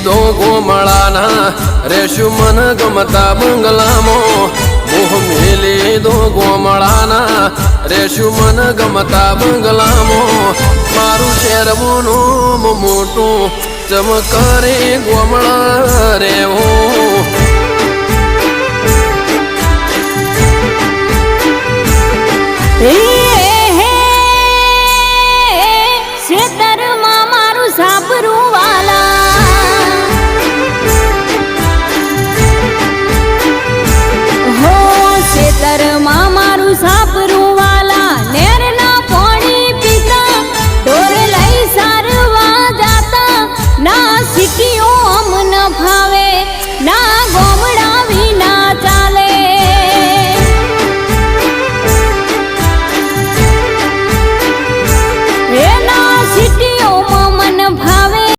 દો ગોમળાના, રેશું મન ગમતા બંગલામો મોહ મેલી દો ગોમળાના, રેશું મન ગમતા બંગલામો મારું શેર મોનું મોટું ચમકારે ગોમળા રેવું Hey!